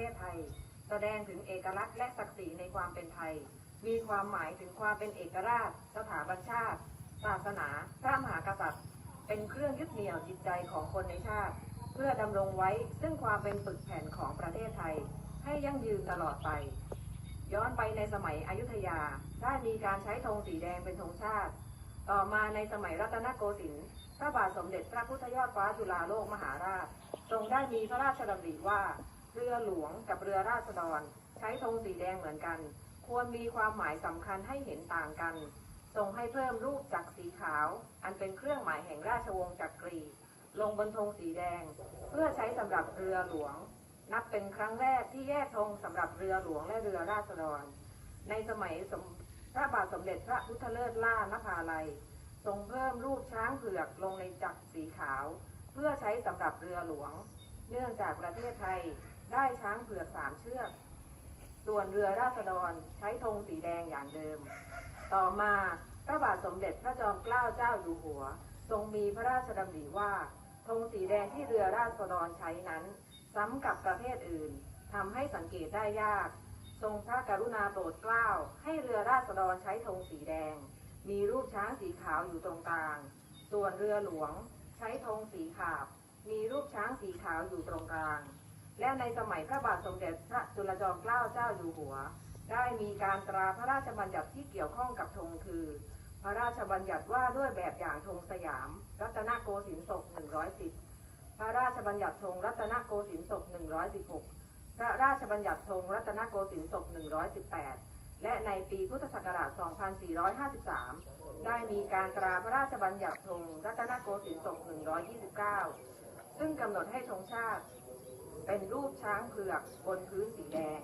ทศไทย แสดงถึงเอกลักษณ์และศักดิ์ศรีในความเป็นไทย มีความหมายถึงความเป็นเอกราช สถาบันชาติ ศาสนาพระมหากษัตริย์ เป็นเครื่องยึดเหนี่ยวจิตใจของคนในชาติ เพื่อดำรงไว้ซึ่งความเป็นปึกแผ่นของประเทศไทย ให้ยั่งยืนตลอดไป ย้อนไปในสมัยอยุธยาได้มีการใช้ธงสีแดงเป็นธงชาติ ต่อมาในสมัยรัตนโกสินทร์พระบาทสมเด็จพระพุทธยอดฟ้าจุฬาโลกมหาราช ทรงได้มีพระราชดำริว่า เรือหลวงกับเรือราษฎร ใช้ธงสีแดงเหมือนกัน ควรมีความหมายสำคัญให้เห็นต่างกันทรงให้เพิ่มรูปจักรสีขาว อันเป็นเครื่องหมายแห่งราชวงศ์จักรี ลงบนธงสีแดง เพื่อใช้สำหรับเรือหลวง นับเป็นครั้งแรกที่แยกธงสำหรับเรือหลวงและเรือราษฎร ในสมัยสมพระบาทสมเด็จพระพุทธเลิศล่านภาลัย ทรงเพิ่มรูปช้างเผือกลงในจักรสีขาว เพื่อใช้สำหรับเรือหลวง เนื่องจากประเทศไทย ได้ช้างเผือกสามเชือก ส่วนเรือราษฎรใช้ธงสีแดงอย่างเดิม ต่อมาพระบาทสมเด็จพระจอมเกล้าเจ้าอยู่หัว ทรงมีพระราชดำริว่าธงสีแดงที่เรือราษฎรใช้นั้น ซ้ำกับประเทศอื่นทำให้สังเกตได้ยาก ทรงพระกรุณาโปรดเกล้า ให้เรือราษฎรใช้ธงสีแดง มีรูปช้างสีขาวอยู่ตรงกลาง ส่วนเรือหลวง ใช้ธงสีขาวมีรูปช้างสีขาวอยู่ตรงกลาง และในสมัยพระบาทสมเด็จพระจุลจอมเกล้าเจ้าอยู่หัว ได้มีการตราพระราชบัญญัติที่เกี่ยวข้องกับธงคือ พระราชบัญญัติว่าด้วยแบบอย่างธงสยาม รัตนโกสินทร์ศก110 พระราชบัญญัติธงรัตนโกสินทร์ศก116 พระราชบัญญัติธงรัตนโกสินทร์ศก118 และในปีพุทธศักราช 2453 ได้มีการตราพระราชบัญญัติธงรัตนโกสินทร์ศก129 ซึ่งกำหนดให้ธงชาติ เป็นรูปช้างเผือกบนพื้นสีแดง